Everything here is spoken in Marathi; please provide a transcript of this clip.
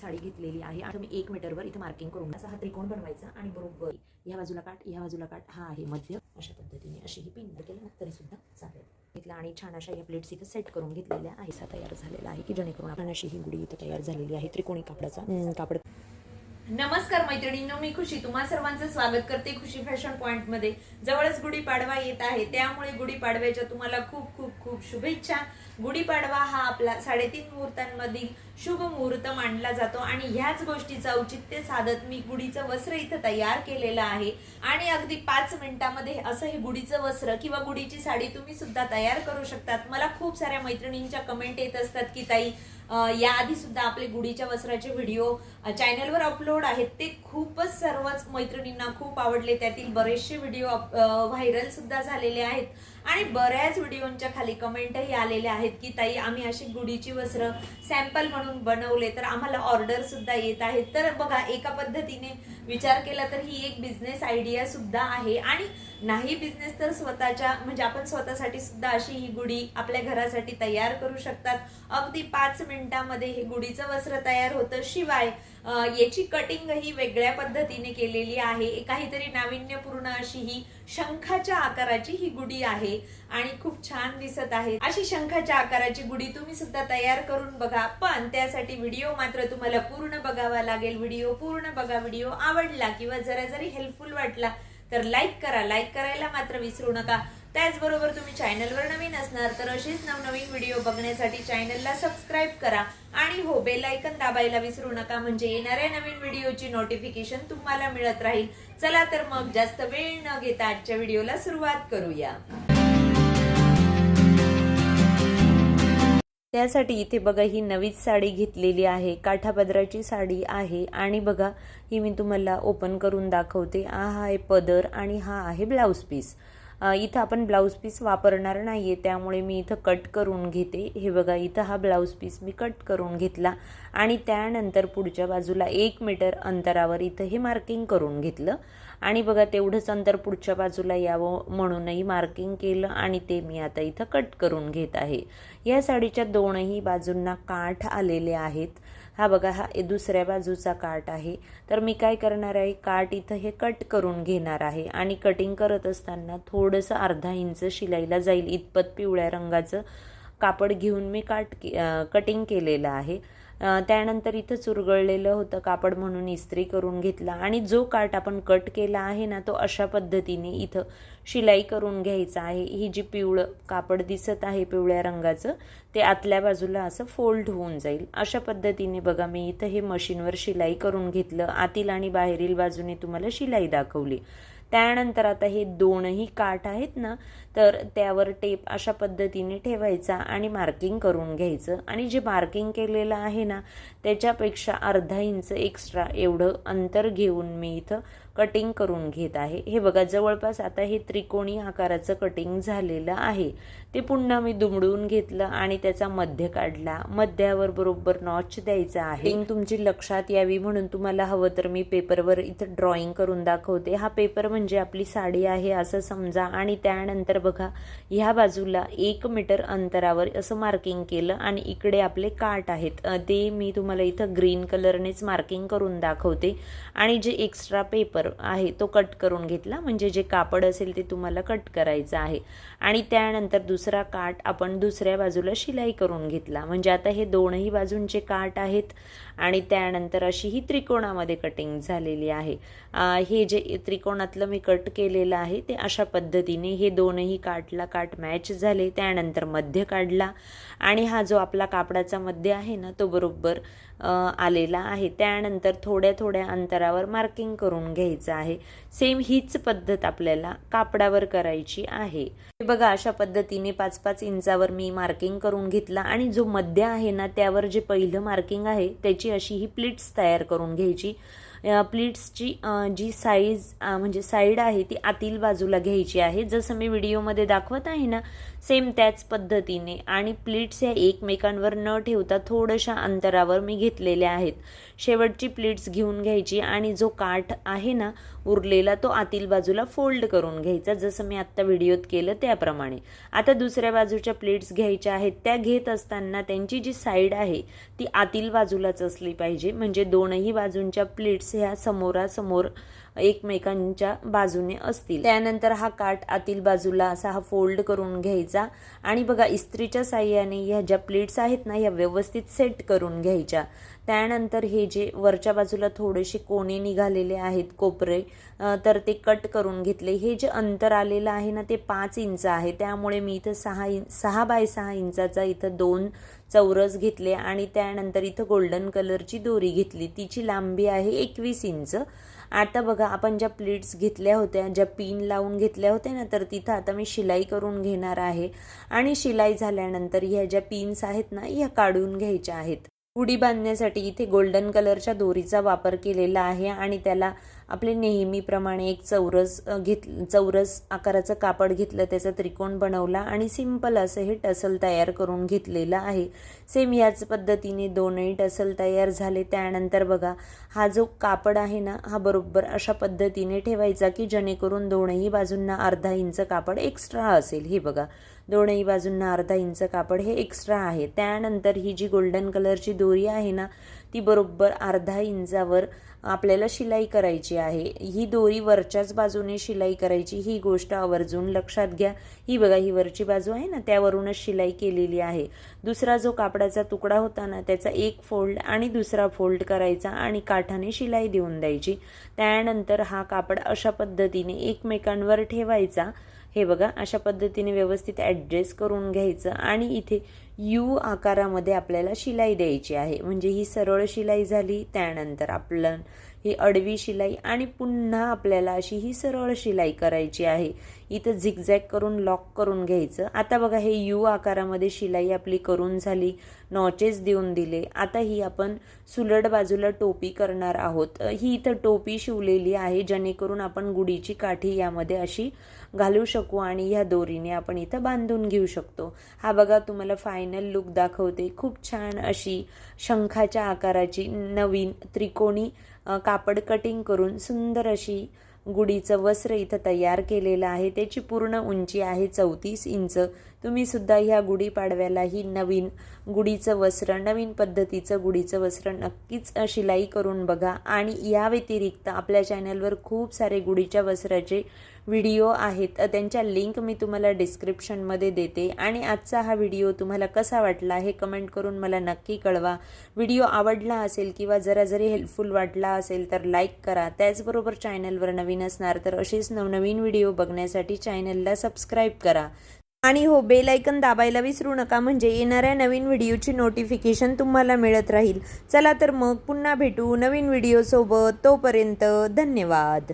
साडी घेतलेली आहे. आणि मी एक मीटरवर इथे मार्किंग करून असा हा त्रिकोण बनवायचा आणि बरोबर ह्या बाजूला काठ ह्या बाजूला काठ हा आहे मध्य. अशा पद्धतीने अशी ही पिंड केलं ना तरी सुद्धा चालेल. घेतला आणि छान अशा या प्लेट्स इथं सेट करून घेतलेल्या आहे असा तयार झालेला आहे की जेणेकरून आपण अशी ही गुडी इथं तयार झालेली आहे. त्रिकोणी कापडाचा. कापड. नमस्कार मैत्रिणींनो मी खुशी. तुम्हा सर्वांचं स्वागत करते खुशी फॅशन पॉइंटमध्ये. जवळच गुढीपाडवा येत आहे. त्यामुळे गुढीपाडव्याच्या तुम्हाला खूप खूप खूप शुभेच्छा. गुढीपाडवा हा आपला साडेतीन मुहूर्तांमधील शुभ मुहूर्त मानला जातो आणि ह्याच गोष्टीचं औचित्य साधत मी गुढीचं वस्त्र इथं तयार केलेलं आहे. आणि अगदी पाच मिनिटामध्ये असं हे गुढीचं वस्त्र किंवा गुढीची साडी तुम्ही सुद्धा तयार करू शकतात. मला खूप साऱ्या मैत्रिणींच्या कमेंट येत असतात की ताई याआधी सुद्धा आपले गुढीच्या वस्त्राचे व्हिडिओ चॅनलवर अपलोड आहेत. ते खूपच सर्वच मैत्रिणींना खूप आवडले. त्यातील बरेचसे व्हिडिओ व्हायरल सुद्धा झालेले आहेत. आणि बऱ्याच व्हिडिओंच्या खाली कमेंटही आलेल्या आहेत की ताई आम्ही अशी गुढीची वस्त्र सॅम्पल म्हणून बनवले तर आम्हाला ऑर्डर सुद्धा येत आहेत. तर बघा एका पद्धतीने विचार केला तर ही एक बिझनेस आयडिया सुद्धा आहे. आणि नाही बिझनेस तर स्वतःच्या म्हणजे आपण स्वतःसाठी सुद्धा अशी ही गुढी आपल्या घरासाठी तयार करू शकतात. अगदी पाच मिनिटामध्ये हे गुढीचं वस्त्र तयार होतं. शिवाय याची कटिंग ही वेगळ्या पद्धतीने केलेली आहे. काहीतरी नाविन्यपूर्ण अशी ही शंखाच्या आकाराची ही गुढी आहे आणि खूप छान दिसत आहे. अशी शंखाच्या आकाराची गुढी तुम्ही सुद्धा तयार करून बघा. पण त्यासाठी व्हिडिओ मात्र तुम्हाला पूर्ण बघावा लागेल. व्हिडिओ पूर्ण बघा. व्हिडिओ आवडला किंवा जरा जरी हेल्पफुल वाटला तर लाईक करा. लाईक करायला मात्र विसरू नका. त्याचबरोबर तुम्ही चॅनलवर नवीन असणार तर अशीच नवनवीन व्हिडिओ बघण्यासाठी चॅनलला सबस्क्राईब करा. आणि हो बेलायकन दाबायला विसरू नका म्हणजे येणाऱ्या नवीन व्हिडिओची नोटिफिकेशन तुम्हाला मिळत राहील. चला तर मग जास्त वेळ न घेता आजच्या व्हिडिओला सुरुवात करूया. त्यासाठी इथे बघा ही नवीच साडी घेतलेली आहे. काठापदराची साडी आहे. आणि बघा ही मी तुम्हाला ओपन करून दाखवते. हा आहे पदर आणि हा आहे ब्लाऊज पीस इथं आपण ब्लाऊज पीस वापरणार नाही आहे त्यामुळे मी इथं कट करून घेते. हे बघा इथं हा ब्लाऊज पीस मी कट करून घेतला. आणि त्यानंतर पुढच्या बाजूला एक मीटर अंतरावर इथं हे मार्किंग करून घेतलं. आणि बघा तेवढंच अंतर पुढच्या बाजूला यावं म्हणूनही मार्किंग केलं आणि ते मी आता इथं कट करून घेत आहे. या साडीच्या दोनही बाजूंना काठ आलेले आहेत. हा बघा हा ए- दुसऱ्या बाजूचा काट आहे. तर मी काय करणार आहे? काट इथं हे कट करून घेणार आहे. आणि कटिंग करत असताना थोडंसं अर्धा इंच शिलाईला जाईल. इतपत पिवळ्या रंगाचं कापड घेऊन मी काट के- कटिंग केलेलं आहे. त्यानंतर इथं चुरगळलेलं होतं कापड म्हणून इस्त्री करून घेतला. आणि जो काट आपण कट केला आहे ना तो अशा पद्धतीने इथं शिलाई करून घ्यायचा आहे. ही जी पिवळं कापड दिसत आहे पिवळ्या रंगाचं ते आतल्या बाजूला असं फोल्ड होऊन जाईल. अशा पद्धतीने बघा मी इथं हे मशीनवर शिलाई करून घेतलं. आतील आणि बाहेरील बाजूने तुम्हाला शिलाई दाखवली. त्यानंतर आता हे दोनही काठ आहेत ना तर त्यावर टेप अशा पद्धतीने ठेवायचा आणि मार्किंग करून घ्यायचं. आणि जे मार्किंग केलेलं आहे ना त्याच्यापेक्षा अर्धा इंच एक्स्ट्रा एवढं अंतर घेऊन मी इथं कटिंग करून घेत आहे. हे बघा जवळपास आता हे त्रिकोणी आकाराचं कटिंग झालेलं आहे. ते पुन्हा मी दुमडून घेतलं आणि त्याचा मध्य काढला. मध्यावर बरोबर नॉच द्यायचा आहे. तुमची लक्षात यावी म्हणून तुम्हाला हवं तर मी पेपरवर इथं ड्रॉइंग करून दाखवते. हा पेपर म्हणजे आपली साडी आहे असं समजा आणि त्यानंतर बघा ह्या बाजूला एक मीटर अंतरावर असं मार्किंग केलं आणि इकडे आपले काठ आहेत. ते मी तुम्हाला इथं ग्रीन कलरनेच मार्किंग करून दाखवते. आणि जे एक्स्ट्रा पेपर आहे तो कट करून घेतला. म्हणजे जे कापड असेल ते तुम्हाला कट करायचं आहे. आणि त्यानंतर दुसरा काठ आपण दुसऱ्या बाजूला शिलाई करून घेतला. म्हणजे आता हे दोनही बाजूंचे काठ आहेत आणि त्यानंतर अशी ही त्रिकोणामध्ये कटिंग झालेली आहे. हे जे त्रिकोणातलं मी कट केलेलं आहे ते अशा पद्धतीने हे दोनही काठला काठ मॅच झाले. त्यानंतर मध्य काढला. आणि हा जो आपला कापडाचा मध्य आहे ना तो बरोबर आलेला आहे. त्यानंतर थोड्या थोड्या अंतरावर मार्किंग करून घ्यायचं आहे. सेम हीच पद्धत आपल्याला कापडावर करायची आहे. हे बघा अशा पद्धतीने पाच पाच इंचावर मी मार्किंग करून घेतला आणि जो मध्य आहे ना त्यावर जे पहिलं मार्किंग आहे त्याची अशी ही प्लिट्स तयार करून घ्यायची. प्लिट्सची जी साईज म्हणजे साईड आहे ती आतील बाजूला घ्यायची आहे. जसं मी व्हिडिओमध्ये दाखवत आहे ना सेम त्याच पद्धतीने. आणि प्लीट्स ह्या एकमेकांवर न ठेवता थोड्याशा अंतरावर मी घेतलेल्या आहेत. शेवटची प्लेट्स घेऊन घ्यायची आणि जो काठ आहे ना उरलेला तो आतील बाजूला फोल्ड करून घ्यायचा जसं मी आत्ता व्हिडिओत केलं त्याप्रमाणे. आता दुसऱ्या बाजूच्या प्लेट्स घ्यायच्या आहेत त्या घेत असताना त्यांची जी साईड आहे ती आतील बाजूलाच असली पाहिजे. म्हणजे दोनही बाजूंच्या प्लेट्स ह्या समोरासमोर एकमेकांच्या बाजूने असतील. त्यानंतर हा काठ आतील बाजूला असा हा फोल्ड करून घ्यायचा आणि बघा इस्त्रीच्या साह्याने ह्या ज्या प्लेट्स आहेत ना ह्या व्यवस्थित सेट करून घ्यायच्या. त्यानंतर हे जे वरच्या बाजूला थोडेसे कोणे निघालेले आहेत कोपरे तर ते कट करून घेतले. हे जे अंतर आलेलं आहे ना ते पाच इंच आहे. त्यामुळे मी इथं सहा इं सहा बाय सहा इंचाचा इथं दोन चौरस घेतले आणि त्यानंतर इथं गोल्डन कलरची दोरी घेतली. तिची लांबी आहे एकवीस इंच. आता बघा आपण ज्या प्लेट्स घेतल्या होत्या ज्या पिन लावून घेतल्या होत्या ना तर तिथं आता मी शिलाई करून घेणार आहे. आणि शिलाई झाल्यानंतर ह्या ज्या पिन्स आहेत ना ह्या काढून घ्यायच्या आहेत. उडी बांधण्यासाठी इथे गोल्डन कलरच्या दोरीचा वापर केलेला आहे आणि त्याला आपले नेहमीप्रमाणे एक चौरस घेत चौरस आकाराचं कापड घेतलं त्याचा त्रिकोण बनवला आणि सिंपल असं हे टसल तयार करून घेतलेलं आहे. सेम याच पद्धतीने दोनही टसल तयार झाले. त्यानंतर बघा हा जो कापड आहे ना हा बरोबर अशा पद्धतीने ठेवायचा की जेणेकरून दोनही बाजूंना अर्धा इंच कापड एक्स्ट्रा असेल. हे बघा दोनही बाजूंना अर्धा इंच कापड हे एक्स्ट्रा आहे. त्यानंतर ही जी गोल्डन कलरची दोरी आहे ना ती बरोबर अर्धा इंचावर आपल्याला शिलाई करायची आहे. ही दोरी वरच्याच बाजूने शिलाई करायची. ही गोष्ट आवर्जून लक्षात घ्या. ही बघा ही वरची बाजू आहे ना त्यावरूनच शिलाई केलेली आहे. दुसरा जो कापडाचा तुकडा होता ना त्याचा एक फोल्ड आणि दुसरा फोल्ड करायचा आणि काठाने शिलाई देऊन द्यायची. त्यानंतर हा कापड अशा पद्धतीने एकमेकांवर ठेवायचा. हे बघा अशा पद्धतीने व्यवस्थित ॲडजस्ट करून घ्यायचं आणि इथे यू आकारामध्ये आपल्याला शिलाई द्यायची आहे. म्हणजे ही सरळ शिलाई झाली त्यानंतर आपलं ही अडवी शिलाई आणि पुन्हा आपल्याला अशी ही सरळ शिलाई करायची आहे. इथं झिगझॅग करून लॉक करून घ्यायचं. आता बघा हे यू आकारामध्ये शिलाई आपली करून झाली. नॉचेस देऊन दिले. आता ही आपण सुलट बाजूला टोपी करणार आहोत. ही इथं टोपी शिवलेली आहे जेणेकरून आपण गुढीची काठी यामध्ये अशी घालू शकू आणि ह्या दोरीने आपण इथं बांधून घेऊ शकतो. हा बघा तुम्हाला फायनल लुक दाखवते. खूप छान अशी शंखाच्या आकाराची नवीन त्रिकोणी कापड कटिंग करून सुंदर अशी गुढीचं वस्त्र इथं तयार केलेलं आहे. त्याची पूर्ण उंची आहे चौतीस इंच. तुम्ही सुद्धा ह्या गुढीपाडव्याला ही नवीन गुढीचं वस्त्र नवीन पद्धतीचं गुढीचं वस्त्र नक्कीच शिलाई करून बघा. आणि या व्यतिरिक्त आपल्या चॅनलवर खूप सारे गुढीच्या वस्त्राचे व्हिडिओ आहेत त्यांच्या लिंक मी तुम्हाला डिस्क्रिप्शनमध्ये देते. आणि आजचा हा व्हिडिओ तुम्हाला कसा वाटला हे कमेंट करून मला नक्की कळवा. व्हिडिओ आवडला असेल किंवा जरा जरी हेल्पफुल वाटला असेल तर लाईक करा. त्याचबरोबर चॅनलवर नवीन असणार तर असेच नवनवीन व्हिडिओ बघण्यासाठी चॅनलला सबस्क्राईब करा. आणि हो बेल ऐकन दाबायला विसरू नका म्हणजे येणाऱ्या नवीन व्हिडिओची नोटिफिकेशन तुम्हाला मिळत राहील. चला तर मग पुन्हा भेटू नवीन व्हिडिओसोबत. तोपर्यंत धन्यवाद.